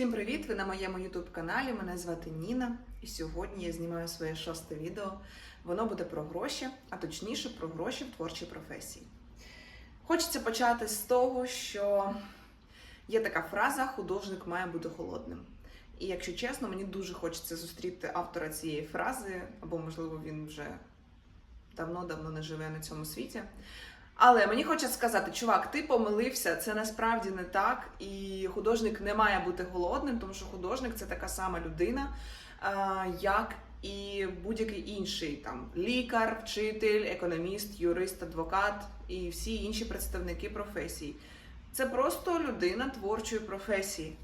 Всім привіт! Ви на моєму youtube каналі. Мене звати Ніна, і сьогодні я знімаю своє шосте відео. Воно буде про гроші, а точніше про гроші в творчій професії. Хочеться почати з того, що є така фраза художник має бути холодним. І якщо чесно, мені дуже хочеться зустріти автора цієї фрази, або, можливо, він вже давно-давно не живе на цьому світі. Але мені хочеться сказати, чувак, ти помилився, це насправді не так. І художник не має бути голодним, тому що художник це така сама людина, е, як і будь-який інший там лікар, вчитель, економіст, юрист, адвокат і всі інші представники професії. Це просто людина творчої професії.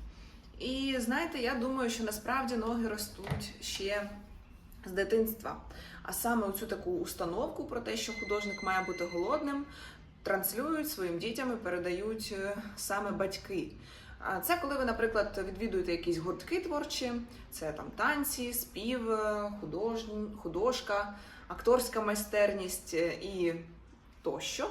І знаєте, я думаю, що насправді ноги ростуть ще з дитинства. А саме оцю таку установку про те, що художник має бути голодним, транслюють своїм дітям і передають е, саме батьки. Це коли ви, наприклад, відвідуєте якісь гуртки творчі, це там танці, спів, е, художні, художка, акторська майстерність е, і тощо.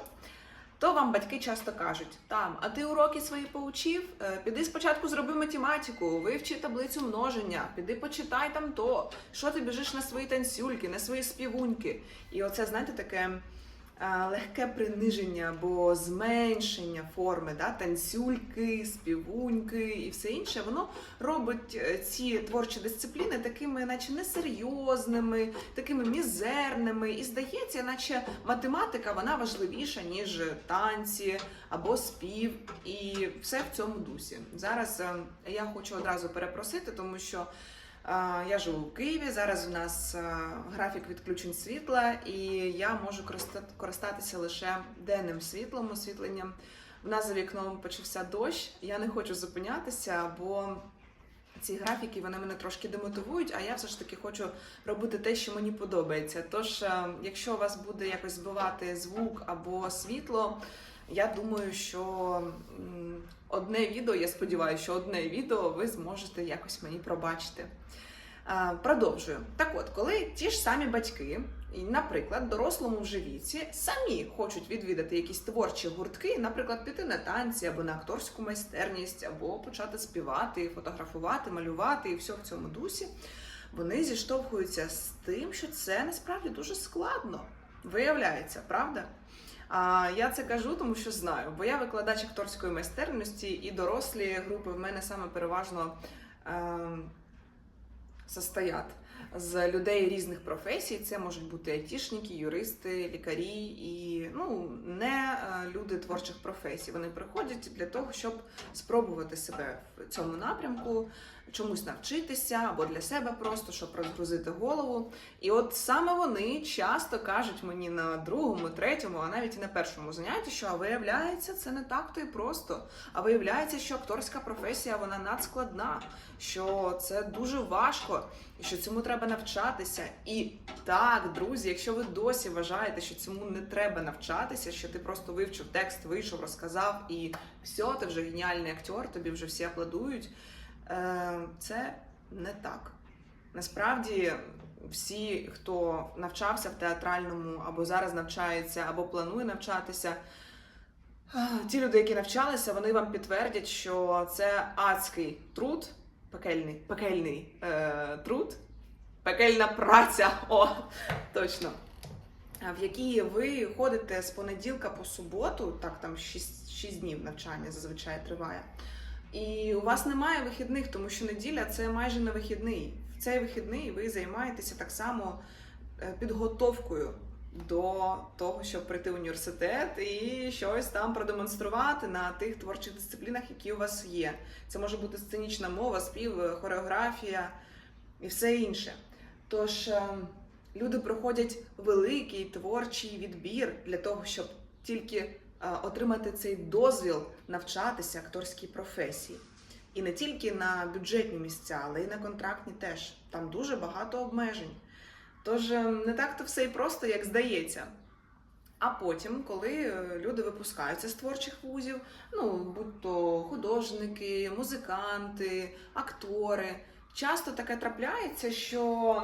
То вам батьки часто кажуть: там, а ти уроки свої поучив? Е, Піди спочатку зроби математику, вивчи таблицю множення, піди почитай там то, що ти біжиш на свої танцюльки, на свої співуньки. І оце, знаєте, таке легке приниження або зменшення форми, да? танцюльки, співуньки і все інше, воно робить е, ці творчі дисципліни такими, наче несерйозними, такими мізерними. І здається, наче математика вона важливіша, ніж танці або спів, і все в цьому дусі. Зараз е, я хочу одразу перепросити, тому що. Я живу в Києві. Зараз у нас графік відключень світла, і я можу користа- користатися лише денним світлом, освітленням. У нас за вікном почався дощ. Я не хочу зупинятися, бо ці графіки вони мене трошки демотивують, а я все ж таки хочу робити те, що мені подобається. Тож, е, якщо у вас буде якось збивати звук або світло, я думаю, що одне відео, я сподіваюся, що одне відео ви зможете якось мені пробачити. Продовжую. Так от, коли ті ж самі батьки, наприклад, дорослому вже віці самі хочуть відвідати якісь творчі гуртки, наприклад, піти на танці або на акторську майстерність, або почати співати, фотографувати, малювати і все в цьому дусі, вони зіштовхуються з тим, що це насправді дуже складно. Виявляється, правда? А я це кажу, тому що знаю, бо я викладач акторської майстерності, і дорослі групи в мене саме переважно. ем, состоять з людей різних професій. Це можуть бути айтішники, юристи, лікарі і ну не е, люди творчих професій. Вони приходять для того, щоб спробувати себе в цьому напрямку, чомусь навчитися або для себе просто, щоб розгрузити голову. І от саме вони часто кажуть мені на другому, третьому, а навіть і на першому занятті, що а виявляється, це не так то і просто. А виявляється, що акторська професія вона надскладна, що це дуже важко, і що цьому треба навчатися. І так, друзі, якщо ви досі вважаєте, що цьому не треба навчатися, що ти просто вивчив текст, вийшов, розказав, і все, ти вже геніальний актор, тобі вже всі аплодують. Е, Це не так. Насправді, всі, хто навчався в театральному або зараз навчається, або планує навчатися. е, Ті люди, які навчалися, вони вам підтвердять, що це адський труд, пекельний, пекельний е, труд, пекельна праця. О, точно. В якій ви ходите з понеділка по суботу, так там 6, 6 днів навчання зазвичай триває. І у вас немає вихідних, тому що неділя це майже не вихідний. В цей вихідний ви займаєтеся так само е, підготовкою до того, щоб прийти в університет і щось там продемонструвати на тих творчих дисциплінах, які у вас є. Це може бути сценічна мова, спів, хореографія і все інше. Тож е, люди проходять великий творчий відбір для того, щоб тільки отримати цей дозвіл навчатися акторській професії. І не тільки на бюджетні місця, але й на контрактні теж. Там дуже багато обмежень. Тож е, не так то все і просто, як здається. А потім, коли е, люди випускаються з творчих вузів, ну будь то художники, музиканти, актори, часто таке трапляється, що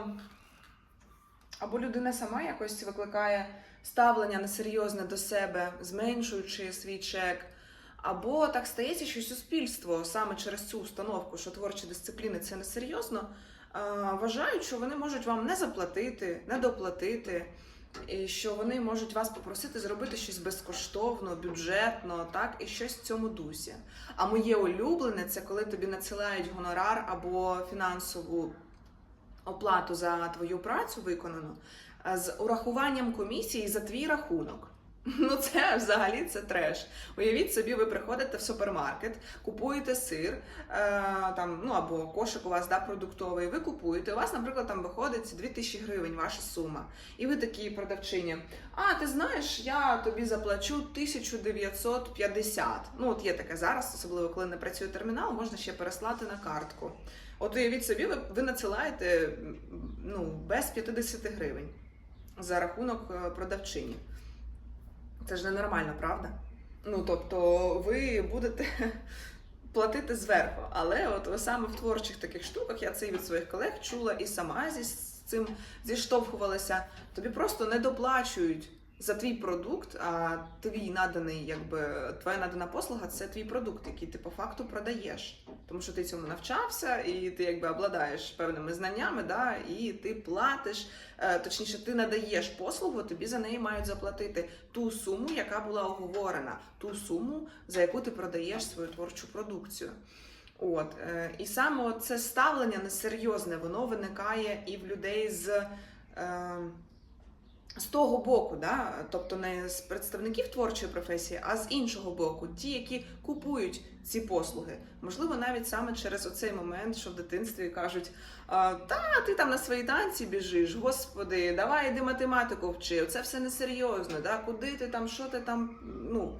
або людина сама якось викликає ставлення несерйозне до себе, зменшуючи свій чек, Або так стається, що суспільство саме через цю установку, що творчі дисципліни це несерйозно, е, вважають, що вони можуть вам не заплатити, не доплатити, і що вони можуть вас попросити зробити щось безкоштовно, бюджетно, так, і щось в цьому дусі. А моє улюблене це коли тобі надсилають гонорар або фінансову оплату за твою працю виконану з урахуванням комісії за твій рахунок. Ну, це взагалі це треш. Уявіть собі, ви приходите в супермаркет, купуєте сир, е, там, ну або кошик у вас да, продуктовий, ви купуєте, у вас, наприклад, там виходить 2000 гривень ваша сума. І ви такі продавчині, а ти знаєш, я тобі заплачу 1950. Ну, от є таке зараз, особливо коли не працює термінал, можна ще переслати на картку. От уявіть собі, ви, ви надсилаєте ну, без 50 гривень за рахунок е, продавчині. Це ж ненормально, правда? Ну, тобто, ви будете платити зверху. Але от саме в творчих таких штуках, я це і від своїх колег чула і сама зі цим зіштовхувалася. Тобі просто не доплачують за твій продукт, а твій наданий, якби твоя надана послуга це твій продукт, який ти по факту продаєш. Тому що ти цьому навчався, і ти якби обладаєш певними знаннями, да, і ти платиш, е, точніше, ти надаєш послугу, тобі за неї мають заплатити ту суму, яка була оговорена, ту суму, за яку ти продаєш свою творчу продукцію. От е, і саме це ставлення несерйозне, воно виникає і в людей з. З того боку, да? тобто не з представників творчої професії, а з іншого боку, ті, які купують ці послуги. Можливо, навіть саме через оцей момент, що в дитинстві кажуть: «А, та ти там на свої танці біжиш, господи, давай іди математику вчи, це все несерйозно, да? куди ти там, що ти там, ну,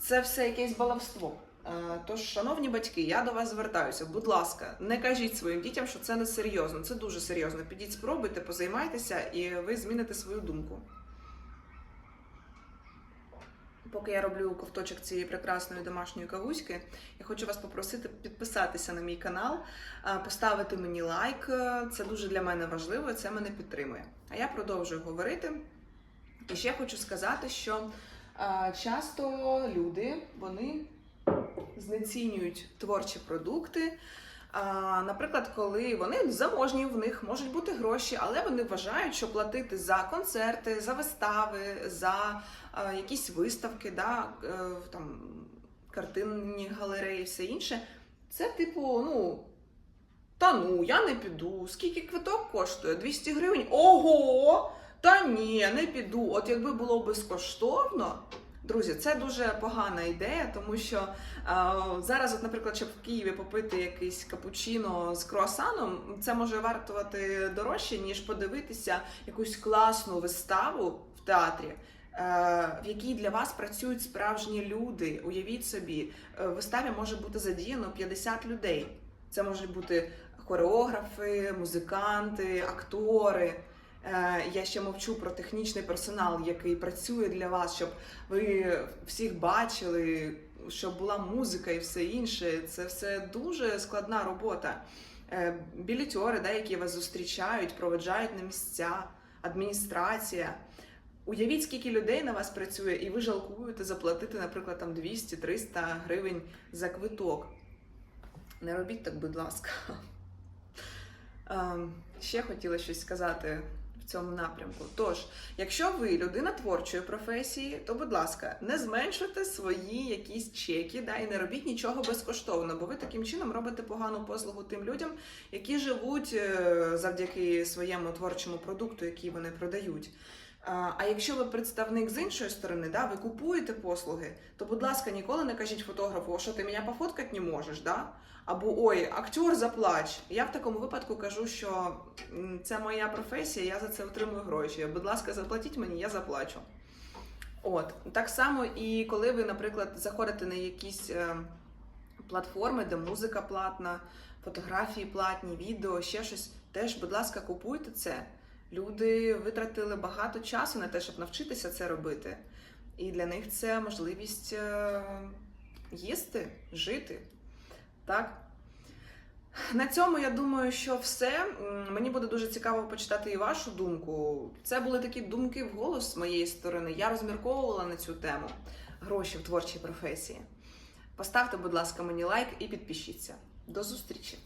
це все якесь баловство. Е, Тож, шановні батьки, я до вас звертаюся. Будь ласка, не кажіть своїм дітям, що це не серйозно. Це дуже серйозно. Підіть, спробуйте, позаймайтеся, і ви зміните свою думку. Поки я роблю ковточок цієї прекрасної домашньої кавуськи, я хочу вас попросити підписатися на мій канал, е, поставити мені лайк. Е, Це дуже для мене важливо, і це мене підтримує. А я продовжую говорити. І ще хочу сказати, що часто люди вони знецінюють творчі продукти. Наприклад, коли вони заможні, в них можуть бути гроші, але вони вважають, що платити за концерти, за вистави, за якісь виставки, да, е, там, картинні галереї, все інше, це типу, ну. Та ну, я не піду. Скільки квиток коштує? 200 гривень? Ого! Та ні, не піду. От якби було безкоштовно, Друзі, це дуже погана ідея, тому що е, зараз, от, наприклад, щоб в Києві попити якийсь капучино з круасаном, це може вартувати дорожче, ніж подивитися якусь класну виставу в театрі. е, В якій для вас працюють справжні люди. Уявіть собі, е, в виставі може бути задіяно 50 людей. Це можуть бути хореографи, музиканти, актори. Е, Я ще мовчу про технічний персонал, який працює для вас, щоб ви всіх бачили, щоб була музика і все інше. Це все дуже складна робота. Е, Білітьори, да, які вас зустрічають, проведжають на місця, адміністрація. Уявіть, скільки людей на вас працює, і ви жалкуєте заплатити, наприклад, там 200-300 гривень за квиток. Не робіть так, будь ласка. Ем, Ще хотіла щось сказати в цьому напрямку. Тож, якщо ви людина творчої професії, то, будь ласка, не зменшуйте свої якісь чеки, да, і не робіть нічого безкоштовно, бо ви таким чином робите погану послугу тим людям, які живуть е, завдяки своєму творчому продукту, який вони продають. А якщо ви представник з іншої сторони, да, ви купуєте послуги, то, будь ласка, ніколи не кажіть фотографу, що ти мене пофоткати не можеш, да? Або ой, актер заплач. Я в такому випадку кажу, що це моя професія, я за це отримую гроші. Будь ласка, заплатіть мені, я заплачу. От так само, і коли ви, наприклад, заходите на якісь е, платформи, де музика платна, фотографії платні, відео, ще щось, теж, будь ласка, купуйте це. Люди витратили багато часу на те, щоб навчитися це робити. І для них це можливість е, їсти, жити. Так? На цьому я думаю, що все. Мені буде дуже цікаво почитати і вашу думку. Це були такі думки в голос з моєї сторони. Я розмірковувала на цю тему гроші в творчій професії. Поставте, будь ласка, мені лайк і підпишіться. До зустрічі!